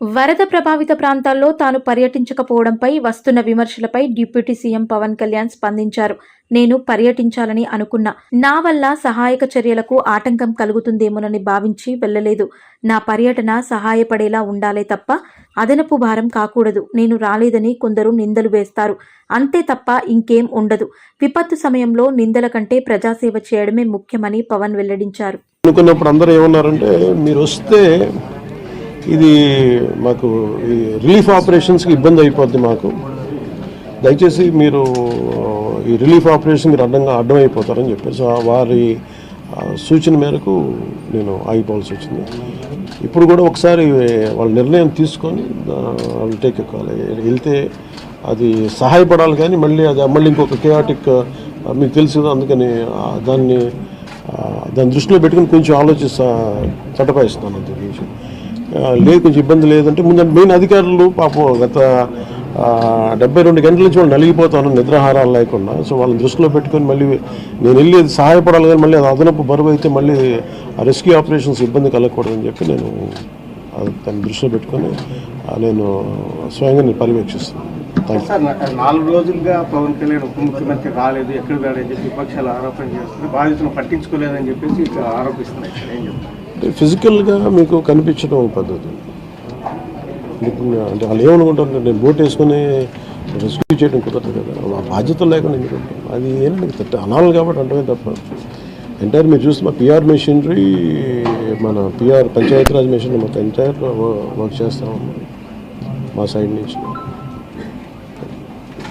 వరద ప్రభావిత ప్రాంతాల్లో తాను పర్యటించకపోవడంపై వస్తున్న విమర్శలపై డిప్యూటీ సీఎం పవన్ కళ్యాణ్ స్పందించారు. నేను పర్యటించాలని అనుకున్నా. నా వల్ల సహాయక చర్యలకు ఆటంకం కలుగుతుందేమోనని భావించి వెళ్ళలేదు. నా పర్యటన సహాయపడేలా ఉండాలే తప్ప అదనపు భారం కాకూడదు. నేను రాలేదని కొందరు నిందలు వేస్తారు. అంతే తప్ప ఇంకేం ఉండదు. విపత్తు సమయంలో నిందల కంటే ప్రజాసేవ చేయడమే ముఖ్యమని పవన్ వెల్లడించారు. అనుకున్నప్పుడు అందరూ ఏమన్నారంటే మీరు వస్తే ఇది మాకు ఈ రిలీఫ్ ఆపరేషన్స్కి ఇబ్బంది అయిపోద్ది మాకు. దయచేసి మీరు ఈ రిలీఫ్ ఆపరేషన్ మీరు అడ్డంగా అడ్డం అయిపోతారని చెప్పేసి ఆ వారి సూచన మేరకు నేను ఆగిపోవాల్సి వచ్చింది. ఇప్పుడు కూడా ఒకసారి వాళ్ళ నిర్ణయం తీసుకొని వాళ్ళు టేక్ కాల్. వెళ్తే అది సహాయపడాలి కానీ మళ్ళీ అది మళ్ళీ ఇంకొక కేయాటిక్ మీకు తెలుసు కదా అందుకని దాన్ని దాని దాన్ని దృష్టిలో పెట్టుకుని కొంచెం ఆలోచిస్తా తటపాయిస్తున్నాను అంతే. లేదు కొంచెం ఇబ్బంది లేదంటే ముందు మెయిన్ అధికారులు పాపం గత డెబ్బై రెండు గంటల నుంచి వాళ్ళు నలిగిపోతాను నిద్రాహారాలు లేకుండా. సో వాళ్ళని దృష్టిలో పెట్టుకొని మళ్ళీ నేను వెళ్ళి అది సహాయపడాలి కానీ మళ్ళీ అది అదనపు బరువు అయితే మళ్ళీ రెస్క్యూ ఆపరేషన్స్ ఇబ్బంది కలగకూడదని చెప్పి నేను దాన్ని దృష్టిలో పెట్టుకొని నేను స్వయంగా నేను పర్యవేక్షిస్తాను థ్యాంక్ యూ నాలుగు రోజులుగా పవన్ కళ్యాణ్ ఉప ముఖ్యమంత్రి రాలేదు ఎక్కడ వెళ్ళని చెప్పి విపక్షాలు ఆరోపణ చేస్తున్నారు. బాధితులను పట్టించుకోలేదని చెప్పేసి ఆరోపిస్తున్నాయి ఏం చెప్తారు? ఫిజికల్గా మీకు కనిపించడం ఒక పద్ధతి. మీకు అంటే వాళ్ళు ఏమనుకుంటారు నేను బోట్ వేసుకుని రెస్క్యూ చేయడం కుదరదు కదా. ఆ బాధ్యత లేకుండా ఎందుకంటే అది ఏంటంటే తట్ట అనాలి కాబట్టి అంటమే తప్ప. ఎంటైర్ మీరు చూస్తే మా పిఆర్ మెషినరీ మన పిఆర్ పంచాయతీరాజ్ మెషినరీ మొత్తం ఎంటైర్ వర్క్ చేస్తా ఉన్నాం. మా సైడ్ నుంచి.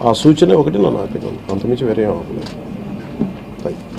ఆ సూచన ఒకటి నా ఆపేదాను అంతమించి వేరే ఆపలేదు థ్యాంక్ యూ